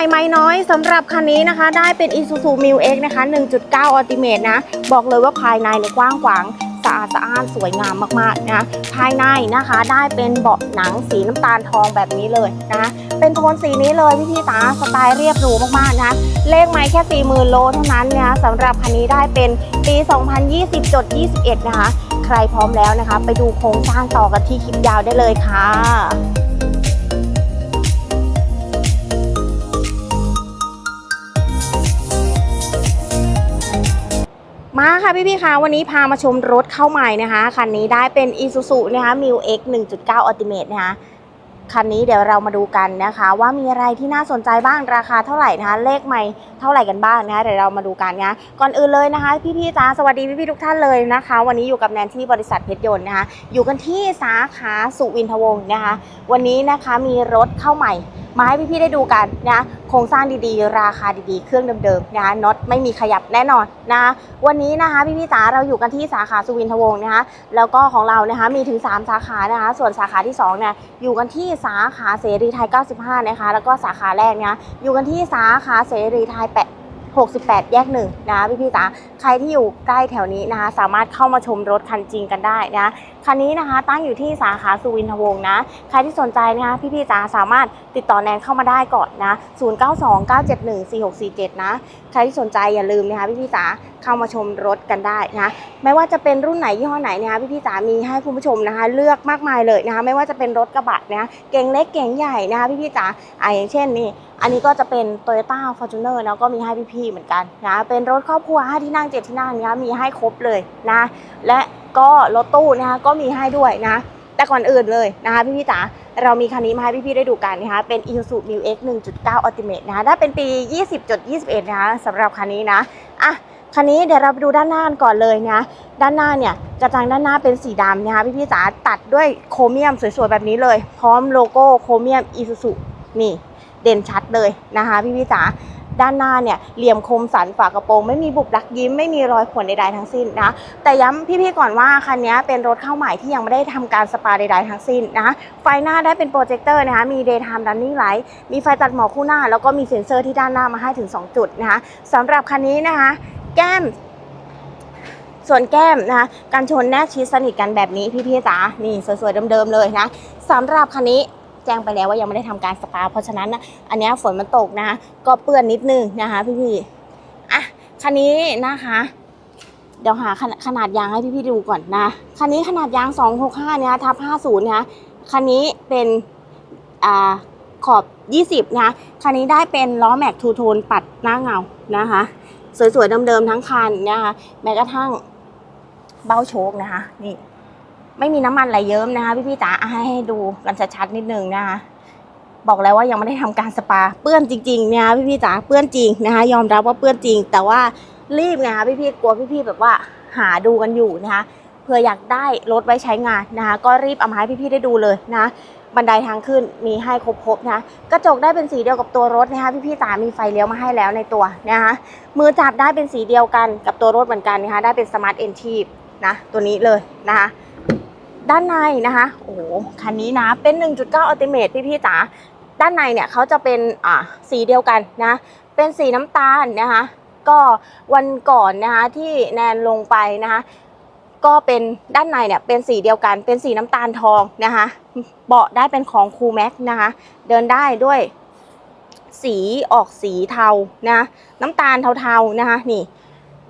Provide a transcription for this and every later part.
ม่ไม่น้อยสำหรับคันนี้นะคะ ได้เป็น Isuzu m i l X นะคะ 1.9 Ultimate นะ บอกเลยว่าภายในเนี่ยกว้างขวางสะอาดสะอ้านสวยงามมากๆนะ ภายในนะคะได้เป็นเบาะหนังสีน้ำตาลทองแบบนี้เลยนะเป็นโทนสีนี้เลยพี่พี่ตาสไตล์เรียบหรูมากๆนะเลขไม่แค่40,000โลเท่านั้นนะสำหรับคันนี้ได้เป็นปี 2020.21 นะคะ ใครพร้อมแล้วนะคะ ไปดูโครงสร้างต่อกันที่คลิปยาวได้เลยค่ะ มาค่ะพี่ๆคะวันนี้พามาชมรถเข้าใหม่นะคะคันนี้ได้เป็น Isuzu นะคะ m i l X 1.9 Ultimate นะคะคันนี้เดี๋ยวเรามาดูกันนะคะ ว่ามีอะไรที่น่าสนใจบ้างราคาเท่าไหร่นะคะ เลขใหม่เท่าไหร่กันบ้างนะคะเดี๋ยวเรามาดูกันนะก่อนอื่นเลยนะคะ พี่ๆจ้าสวัสดีพี่ๆทุกท่านเลยนะคะ วันนี้อยู่กับแนนที่บริษัทเพชรยนต์นะคะ อยู่กันที่สาขาสุวินทวงศ์นะคะ วันนี้นะคะมีรถเข้าใหม่มาให้พี่ๆได้ดูกันนะโครงสร้างดีๆ ราคาดีๆ เครื่องเดิมๆนะน็อตไม่มีขยับแน่นอนนะวันนี้นะคะพี่ๆจ๋าเราอยู่กันที่สาขาสุวินทวงศ์นะคะแล้วก็ของเรานะคะมีถึง 3 สาขานะคะ ส่วนสาขาที่2เนี่ยอยู่กันที่สาขาเสรีไทย 95 นะคะ แล้วก็สาขาแรกเนี่ยอยู่กันที่สาขาเสรีไทยแปะ 68 แยกหนึ่งนะคะพี่ๆจ๋าใครที่อยู่ใกล้แถวนี้นะคะสามารถเข้ามาชมรถคันจริงกันได้นะคันนี้นะคะตั้งอยู่ที่สาขาสุวินทวงศ์นะ ใครที่สนใจนะคะพี่ๆจ๋าสามารถติดต่อแนนเข้ามาได้ก่อนนะ 0929714647 นะ ใครที่สนใจอย่าลืมนะคะพี่ๆจ๋าเข้ามาชมรถกันได้นะไม่ว่าจะเป็นรุ่นไหนยี่ห้อไหนนะคะพี่ๆจ๋ามีให้คุณผู้ชมนะคะ เลือกมากมายเลยนะคะ ไม่ว่าจะเป็นรถกระบะนะคะเก่งเล็กเก่งใหญ่นะคะพี่ๆจ๋าอ่าอย่างเช่นนี่อันนี้ก็จะเป็น Toyota Fortuner แล้วก็มีให้พี่ๆเหมือนกันนะเป็นรถครอบครัว5ที่นั่ง7ที่นั่งนะคะมีให้ครบเลยนะและก็รถตู้นะคะก็มีให้ด้วยนะแต่ก่อนอื่นเลยนะคะพี่ๆจ๋าเรามีคันนี้มาให้พี่ๆได้ดูกันนะคะเป็น Isuzu m i l X 1.9 Ultimate นะคะได้เป็นปี 20.21 นะคะสำหรับคันนี้นะอะ คันนี้เดี๋ยวเราไปดูด้านหน้ากันก่อนเลยนะ ด้านหน้าเนี่ยกระจังด้านหน้าเป็นสีดำนะคะพี่ๆจ๋าตัดด้วยโครเมียมสวยๆแบบนี้เลย พร้อมโลโก้โครเมียม Isuzu นี่เด่นชัดเลยนะคะพี่ๆจ๋าด้านหน้าเนี่ยเหลี่ยมคมสันฝากระโปรง ไม่มีบุบลักยิ้มไม่มีรอยข่วนใดๆทั้งสิ้นนะแต่ย้ำพี่ๆก่อนว่าคันนี้เป็นรถเข้าใหม่ที่ยังไม่ได้ทำการสปาใดๆทั้งสิ้นนะไฟหน้าได้เป็นโปรเจคเตอร์นะคะมี daytime running light มีไฟตัดหมอกคู่หน้า แล้วก็มีเซ็นเซอร์ที่ด้านหน้ามาให้ถึง 2 จุดนะคะสำหรับคันนี้นะคะ แก้ม ส่วนแก้มนะคะการชนแนบชิดสนิทกันแบบนี้พี่ๆจ๋านี่สวยๆเดิมๆเลยนะสำหรับคันนี้แจ้งไปแล้วว่ายังไม่ได้ทำการสปา เพราะฉะนั้นนะอันนี้ฝนมันตกนะคะก็เปื้อนนิดนึงนะคะพี่ๆอะคันนี้นะคะเดี๋ยวหาขนาดขนาดยางให้พี่ๆดูก่อนนะ คันนี้ขนาดยาง 265เนี่ยทับ50นะคันนี้เป็นอ่าขอบ 20 นะ คันนี้ได้เป็นล้อแม็กทูโทนปัดหน้าเงานะคะ สวยๆเดิมๆทั้งคันนะคะแม้กระทั่งเบ้าโชคนะคะนี่ไม่มีน้ำมันไหลเยิ้มนะคะพี่ๆจ๋าให้ดูกันชัดๆนิดนึงนะคะบอกแล้วว่ายังไม่ได้ทำการสปาเปื้อนจริงๆนะคะพี่ๆจ๋าเปื้อนจริงนะคะยอมรับว่าเปื้อนจริง แต่ว่ารีบไงคะพี่ๆกลัวพี่ๆแบบว่าหาดูกันอยู่นะคะเผื่ออยากได้รถไว้ใช้งานนะคะก็รีบเอามาให้พี่ๆได้ดูเลยนะ บันไดทางขึ้นมีให้ครบๆนะกระจกได้เป็นสีเดียวกับตัวรถนะคะพี่ๆจ๋ามีไฟเลี้ยวมาให้แล้วในตัวนะคะมือจับได้เป็นสีเดียวกันกับตัวรถเหมือนกันนะคะได้เป็นสมาร์ทเอนทีนะตัวนี้เลยนะคะด้านในนะคะ โอ้คันนี้นะ เป็น 1.9 Ultimate พี่ๆจ๋า ด้านในเนี่ยเขาจะเป็นอ่าสีเดียวกันนะ เป็นสีน้ำตาลนะคะ ก็วันก่อนนะคะที่แนนลงไปนะคะ ก็เป็นด้านในเนี่ยเป็นสีเดียวกันเป็นสีน้ำตาลทองนะคะเบาะได้เป็นของคูแม็กนะคะ เดินได้ด้วย สีออกสีเทานะน้ำตาลเทาๆนะคะนี่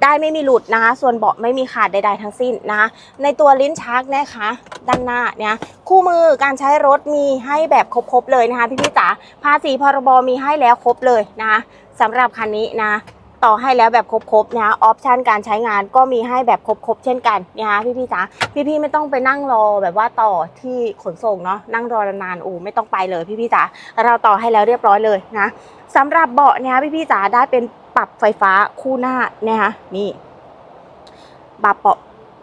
ได้ไม่มีหลุดนะคะ ส่วนเบาะไม่มีขาดใด ๆ ทั้งสิ้นนะคะ ในตัวลิ้นชักนะคะ ด้านหน้าเนี่ยคู่มือการใช้รถมีให้แบบครบๆเลยนะคะ พี่พี่จ๋าภาษีพรบมีให้แล้วครบเลยนะคะสำหรับคันนี้นะ ต่อให้แล้วแบบครบๆนะคะออปชันการใช้งานก็มีให้แบบครบๆเช่นกันนะคะพี่พี่ๆจ๋าพี่พี่ๆไม่ต้องไปนั่งรอแบบว่าต่อที่ขนส่งเนาะนั่งรอนานๆอ้ไม่ต้องไปเลยพี่พี่ๆจ๋าเราต่อให้แล้วเรียบร้อยเลยนะสำหรับเบาะเนี่ยพี่พี่ๆจ๋าได้เป็นปรับไฟฟ้าคู่หน้านะคะนี่ปรับเบาะ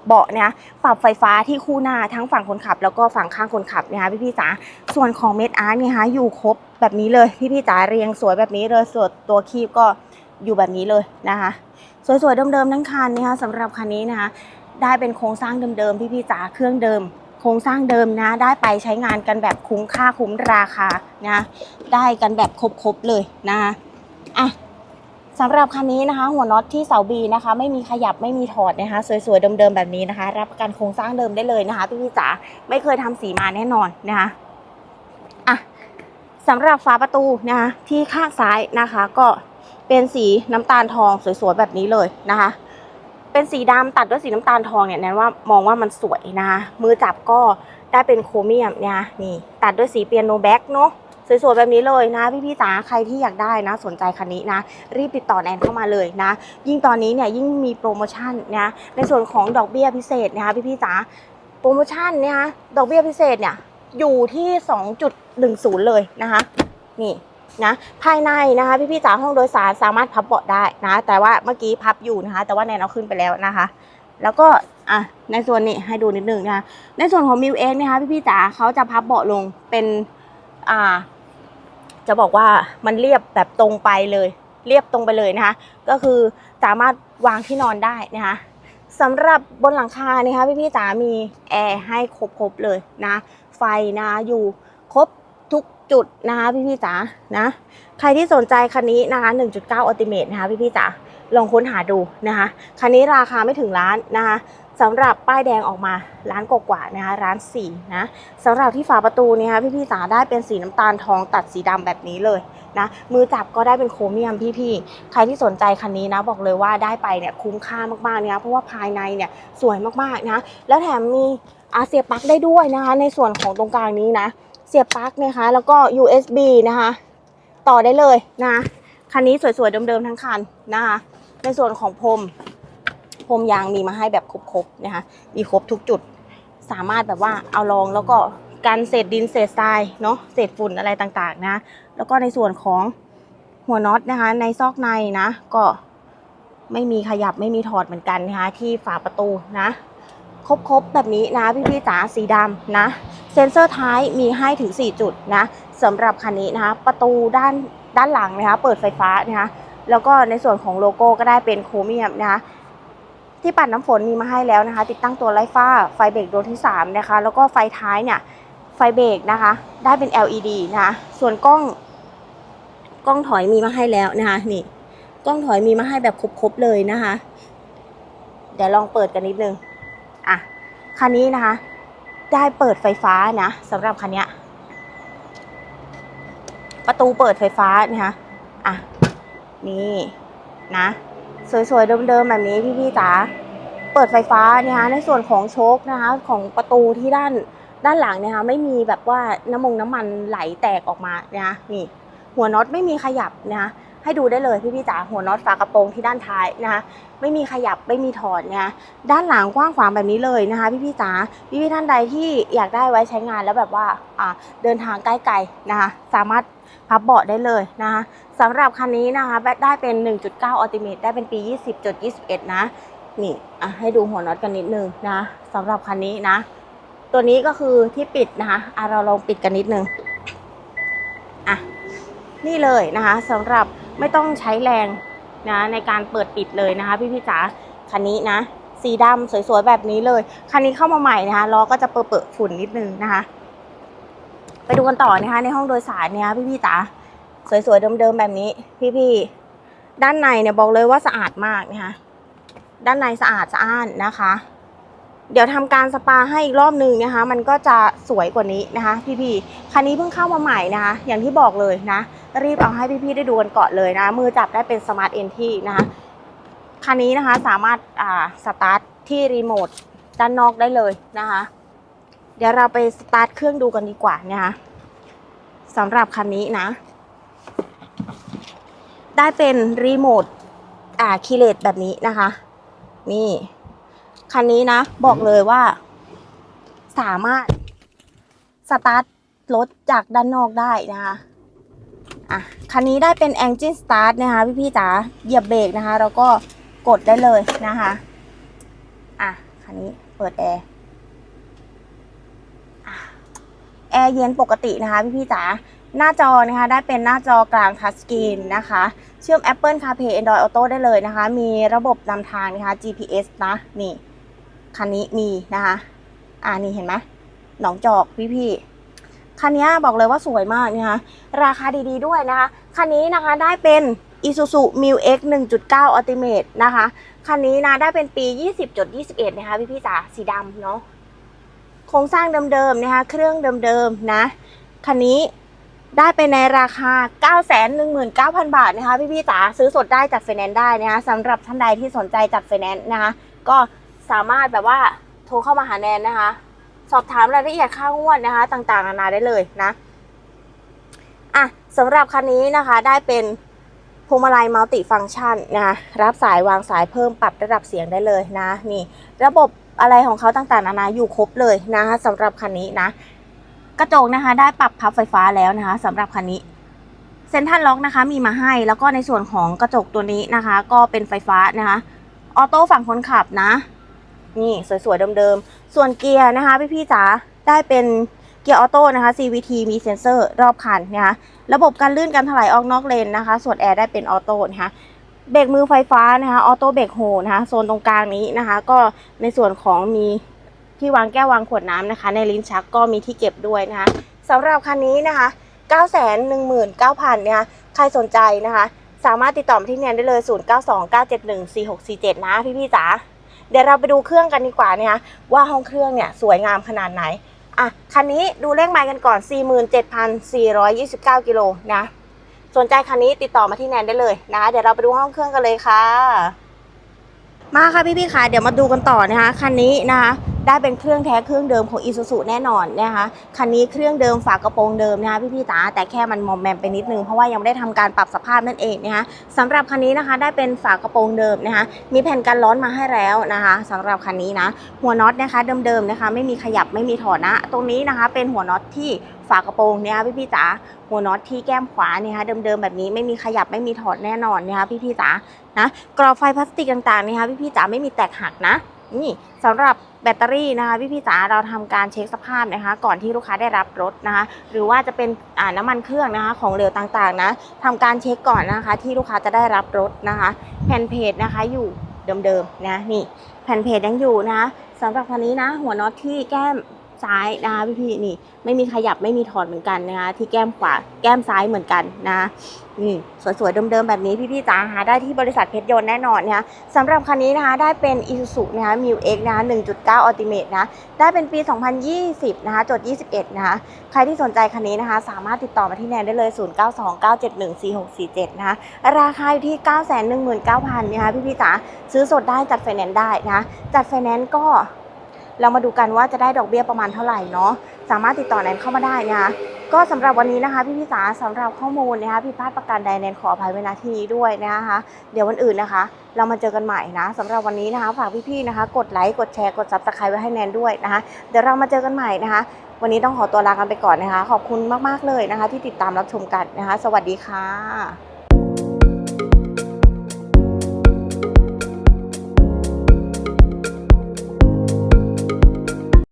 เบาะเนี่ยปรับไฟฟ้าที่คู่หน้าทั้งฝั่งคนขับ แล้วก็ฝั่งข้างคนขับนะคะพี่พี่ๆจ๋าส่วนของเม็ดอาร์ตเนี่ยฮะอยู่ครบแบบนี้เลยพี่พี่ๆจ๋าเรียงสวยแบบนี้เลยส่วนตัวคีบก็ อยู่แบบนี้เลยนะคะ สวยๆเดิมๆทั้งคันนะคะสำหรับคันนี้นะคะ ได้เป็นโครงสร้างเดิมๆพี่ๆจ๋าเครื่องเดิม โครงสร้างเดิมนะ ได้ไปใช้งานกันแบบคุ้มค่าคุ้มราคานะได้กันแบบครบๆเลยนะคะอะสำหรับคันนี้นะคะ หัวน็อตที่เสาบีนะคะ ไม่มีขยับไม่มีถอดนะคะ สวยๆเดิมๆแบบนี้นะคะ รับประกันโครงสร้างเดิมได้เลยนะคะพี่พี่ๆจ๋าไม่เคยทำสีมาแน่นอนนะคะอะสำหรับฝาประตูนะคะที่ข้างซ้ายนะคะก็ เป็นสีน้ำตาลทองสวยๆแบบนี้เลยนะคะ เป็นสีดำตัดด้วยสีน้ำตาลทองเนี่ยแนนว่ามองว่ามันสวยนะคะมือจับก็ได้เป็นโครเมียมเนี่ยนี่ ตัดด้วยสีเปียโนแบ็กเนาะสวยๆแบบนี้เลยนะพี่ๆจ๋าใครที่อยากได้นะ สนใจคันนี้นะ รีบติดต่อแนนเข้ามาเลยนะ ยิ่งตอนนี้เนี่ยยิ่งมีโปรโมชั่นนะในส่วนของดอกเบี้ยพิเศษนะคะพี่ๆจ๋าโปรโมชั่นเนี่ยดอกเบี้ยพิเศษเนี่ยอยู่ที่ 2.10 เลยนะคะ นี่ นะภายในนะคะพี่พี่ๆจ๋าห้องโดยสารสามารถพับเบาะได้นะ แต่ว่าเมื่อกี้พับอยู่นะคะ แต่ว่าแนนเอาขึ้นไปแล้วนะคะ แล้วก็อะในส่วนนี้ให้ดูนิดนึงนะคะในส่วนของมิวเองนะคะพี่พี่ๆจ๋าเขาจะพับเบาะลงเป็นอ่า จะบอกว่ามันเรียบแบบตรงไปเลย เรียบตรงไปเลยนะคะ ก็คือสามารถวางที่นอนได้นะคะสำหรับบนหลังคานะคะพี่พี่ๆจ๋ามีแอร์ให้ครบๆเลยนะ ไฟนะอยู่ครบ จุดนะคะพี่พี่จ๋านะ ใครที่สนใจคันนี้นะคะ1.9 Ultimate นะคะพี่พี่จ๋าลองค้นหาดูนะคะ คันนี้ราคาไม่ถึงล้านนะคะสำหรับป้ายแดงออกมาร้านกว่านะคะร้านสี่นะสำหรับที่ฝาประตูเนี่ยคะพี่พี่ๆจ๋าได้เป็นสีน้ำตาลทองตัดสีดำแบบนี้เลยนะมือจับก็ได้เป็นโครเมียมพี่ๆใครที่สนใจคันนี้นะบอกเลยว่าได้ไปเนี่ยคุ้มค่ามากๆเนี่ยเพราะว่าภายในเนี่ยสวยมากๆนะแล้วแถมมีอาเสียปักได้ด้วยนะคะในส่วนของตรงกลางนี้นะ เสียบปลั๊กนะคะ แล้วก็ USB นะคะ ต่อได้เลยนะคันนี้สวยๆเดิมๆทั้งคันนะคะ ในส่วนของพรมพรมยางมีมาให้แบบครบๆนะคะมีครบทุกจุด สามารถแบบว่าเอาลองแล้วก็กันเศษดินเศษทรายเนาะเศษฝุ่นอะไรต่างๆนะ แล้วก็ในส่วนของหัวน็อตนะคะ ในซอกในนะ ก็ไม่มีขยับไม่มีถอดเหมือนกันนะคะ ที่ฝาประตูนะ ครบๆแบบนี้นะพี่ๆจ๋าสีดำนะ เซนเซอร์ท้ายมีให้ถึง 4 จุดนะสำหรับคันนี้นะคะประตูด้านด้านหลังนะคะเปิดไฟฟ้านะคะแล้วก็ในส่วนของโลโก้ก็ได้เป็นโครเมียมนะคะที่ปัดน้ำฝนมีมาให้แล้วนะคะ ติดตั้งตัวไล่ฟ้าไฟเบรกดวงที่ 3 นะคะ แล้วก็ไฟท้ายเนี่ยไฟเบรกนะคะ ได้เป็น LED นะคะส่วนกล้อง กล้องถอยมีมาให้แล้วนะคะนี่กล้องถอยมีมาให้แบบครบๆเลยนะคะ เดี๋ยวลองเปิดกันนิดนึงอะคันนี้นะคะ ได้เปิดไฟฟ้านะสำหรับคันนี้ประตูเปิดไฟฟ้านะคะอะนี่นะ สวยๆเดิมๆแบบนี้พี่ๆจ๋าเปิดไฟฟ้านะคะในส่วนของโชคนะคะของประตูที่ด้านด้านหลังนะคะไม่มีแบบว่าน้ำมงน้ำมันไหลแตกออกมานะคะนี่หัวน็อตไม่มีขยับนะคะ ให้ดูได้เลยพี่ๆจ๋าหัวน็อตฝากระโปรงที่ด้านท้ายนะคะไม่มีขยับไม่มีถอดนะคะด้านหลังกว้างขวางแบบนี้เลยนะคะ พี่ๆจ๋าพี่ๆท่านใดที่อยากได้ไว้ใช้งานแล้วแบบว่าเดินทางใกล้ไกลนะคะสามารถพับเบาะได้เลยนะคะสำหรับคันนี้นะคะได้เป็น 1.9 Ultimate ได้เป็นปี 20.21 นะนี่ให้ดูหัวน็อตกันนิดนึงนะสำหรับคันนี้นะ ตัวนี้ก็คือที่ปิดนะคะะเราลองปิดกันนิดนึงอะนี่เลยนะคะสำหรับ ไม่ต้องใช้แรงนะในการเปิดปิดเลยนะคะ พี่พี่จ๋าคันนี้นะ สีดำสวยๆแบบนี้เลย คันนี้เข้ามาใหม่นะคะล้อก็จะเปิดๆฝุ่นนิดนึงนะคะ ไปดูกันต่อนะคะในห้องโดยสารเนี่ยพี่พี่จ๋าสวยๆเดิมๆแบบนี้ พี่ๆด้านในเนี่ยบอกเลยว่าสะอาดมากนะคะด้านในสะอาดสะอ้านนะคะ เดี๋ยวทำการสปาให้อีกรอบนึงนะคะ มันก็จะสวยกว่านี้นะคะ พี่ๆคันนี้เพิ่งเข้ามาใหม่นะคะ อย่างที่บอกเลยนะ รีบเอาให้พี่ๆได้ดูกันก่อนเลยนะ มือจับได้เป็นสมาร์ทเอนที่นะคะ คันนี้นะคะสามารถอ่าสตาร์ทที่รีโมทด้านนอกได้เลยนะคะ เดี๋ยวเราไปสตาร์ทเครื่องดูกันดีกว่านะคะสำหรับคันนี้นะ ได้เป็นรีโมทอ่าคีเลตแบบนี้นะคะ นี่ คันนี้นะ บอกเลยว่า สามารถ สตาร์ทรถจากด้านนอกได้นะคะอะคันนี้ได้เป็น Engine Start นะคะพี่พี่จ๋าเหยียบเบรกนะคะ แล้วก็กดได้เลยนะคะอะคันนี้เปิดแอร์แอร์เย็นปกตินะคะพี่พี่จ๋าหน้าจอนะคะได้เป็นหน้าจอกลางทัชสกรีนนะคะ เชื่อม Apple CarPlay Android Auto ได้เลยนะคะ มีระบบนำทางนะคะ GPS นะนี่ คันนี้มีนะคะ อ่านี่เห็นไหมหนองจอกพี่พี่คันนี้บอกเลยว่าสวยมากนะคะ ราคาดีๆด้วยนะคะ คันนี้นะคะได้เป็น Isuzu m i l X 1.9 Ultimate นะคะ คันนี้นะได้เป็นปี 20.21 นะคะพี่พี่จ๋าสีดำเนาะ โครงสร้างเดิมๆนะคะ เครื่องเดิมๆนะ คันนี้ได้ไปในราคา 919,000 บาทนะคะ พี่พี่จ๋าซื้อสดได้จัดไฟแนนซ์ได้นะคะสำหรับท่านใดที่สนใจจัดไฟแนนซ์นะคะ ก็ สามารถแบบว่าโทรเข้ามาหาแนนนะคะ สอบถามรายละเอียดค่างวดนะคะ ต่างๆนานาได้เลยนะอะสำหรับคันนี้นะคะได้เป็นพวงมาลัยมัลติฟังก์ชันนะคะรับสายวางสายเพิ่มปรับระดับเสียงได้เลยนะนี่ ระบบอะไรของเขาต่างๆนานาอยู่ครบเลยนะคะสำหรับคันนี้นะ กระจกนะคะได้ปรับพับไฟฟ้าแล้วนะคะสำหรับคันนี้เซ็นทรัลล็อกนะคะมีมาให้แล้วก็ในส่วนของกระจกตัวนี้นะคะ ก็เป็นไฟฟ้านะคะออโต้ฝั่งคนขับนะ นี่สวยๆเดิมๆ ส่วนเกียร์นะคะพี่ๆจ๋าได้เป็นเกียร์ออโต้นะคะ CVT มีเซ็นเซอร์รอบคันนะคะระบบการลื่นการถลายออกนอกเลนนะคะ ส่วนแอร์ได้เป็นออโต้นะคะเบรกมือไฟฟ้านะคะออโต้เบรกโฮนะคะโซนตรงกลางนี้นะคะ ก็ในส่วนของมีที่วางแก้ววางขวดน้ำนะคะ ในลิ้นชักก็มีที่เก็บด้วยนะคะสำหรับคันนี้นะคะ 9 1 9 0 0 0นะคะใครสนใจนะคะ สามารถติดต่อมาที่เนียนได้เลย 0 9 2 9 7 1 4 6 4 7 นะพี่ๆจ๋า เดี๋ยวเราไปดูเครื่องกันดีกว่านี่ยว่าห้องเครื่องเนี่ยสวยงามขนาดไหนอะคันนี้ดูเลขไมล์กันก่อน 47,429กิโลนะสนใจคันนี้ติดต่อมาที่แนนได้เลยนะ เดี๋ยวเราไปดูห้องเครื่องกันเลยค่ะ มาค่ะพี่พี่ค่ะเดี๋ยวมาดูกันต่อนะคะคันนี้นะคะ ได้เป็นเครื่องแท้เครื่องเดิมของ Isuzu แน่นอนนะคะคันนี้เครื่องเดิมฝากระโปรงเดิมนะคะพี่ๆจ๋าแต่แค่มันมอมแมมไปนิดนึงเพราะว่ายังไม่ได้ทำการปรับสภาพนั่นเองนะคะสำหรับคันนี้นะคะได้เป็นฝากระโปรงเดิมนะคะมีแผ่นกันร้อนมาให้แล้วนะคะสำหรับคันนี้นะหัวน็อตนะคะเดิมๆนะคะ ไม่มีขยับไม่มีถอดนะ ตรงนี้นะคะ เป็นหัวน็อตที่ฝากระโปรงเนี่ยพี่ๆจ๋าหัวน็อตที่แก้มขวาเนี่ยค่ะเดิมๆแบบนี้ไม่มีขยับไม่มีถอดแน่นอนนะคะพี่ๆจ๋านะกรอบไฟพลาสติกต่างๆนะคะพี่ๆจ๋าไม่มีแตกหักนะ นี่สำหรับแบตเตอรี่นะคะพี่พี่จ๋าเราทำการเช็คสภาพนะคะ ก่อนที่ลูกค้าได้รับรถนะคะ หรือว่าจะเป็นน้ำมันเครื่องนะคะ ของเหลวต่างๆนะทำการเช็คก่อนนะคะ ที่ลูกค้าจะได้รับรถนะคะ แผ่นเพจนะคะอยู่เดิมๆนะนี่แผ่นเพจยังอยู่นะคะสำหรับคันนี้นะ หัวน็อตที่แก้ม ซ้ายนะคะพี่พี่นี่ไม่มีขยับไม่มีถอดเหมือนกันนะคะที่แก้มขวาแก้มซ้ายเหมือนกันนะนี่สวยๆเดิมๆแบบนี้พี่ๆจ๋าหาได้ที่บริษัทเพชรยนต์แน่นอนนะคะสำหรับคันนี้นะคะได้เป็น Isuzu นะคะ m i l X นะคะ1.9 Ultimate นะได้เป็นปี 2020 นะคะจด 21 นะคะใครที่สนใจคันนี้นะคะ สามารถติดต่อมาที่แนนได้เลย 0929714647 นะคะราคาอยู่ที่ 919,000นะคะพี่พี่ๆจ๋าซื้อสดได้จัดไฟแนนซ์ได้นะคะจัดไฟแนนซ์ก็ เรามาดูกันว่าจะได้ดอกเบี้ยประมาณเท่าไหร่เนาะสามารถติดต่อแนนเข้ามาได้นะคะก็สำหรับวันนี้นะคะพี่พี่ๆจ๋าสำหรับข้อมูลนะคะผิดพลาดประการใดแนนขออภัยไว้ณที่นี้ด้วยนะคะ เดี๋ยววันอื่นนะคะ เรามาเจอกันใหม่นะสำหรับวันนี้นะคะฝากพี่ๆนะคะ กดไลค์กดแชร์กด subscribe ไว้ให้แนนด้วยนะคะ เดี๋ยวเรามาเจอกันใหม่นะคะ วันนี้ต้องขอตัวลากันไปก่อนนะคะ ขอบคุณมากๆเลยนะคะ ที่ติดตามรับชมกันนะคะ สวัสดีค่ะ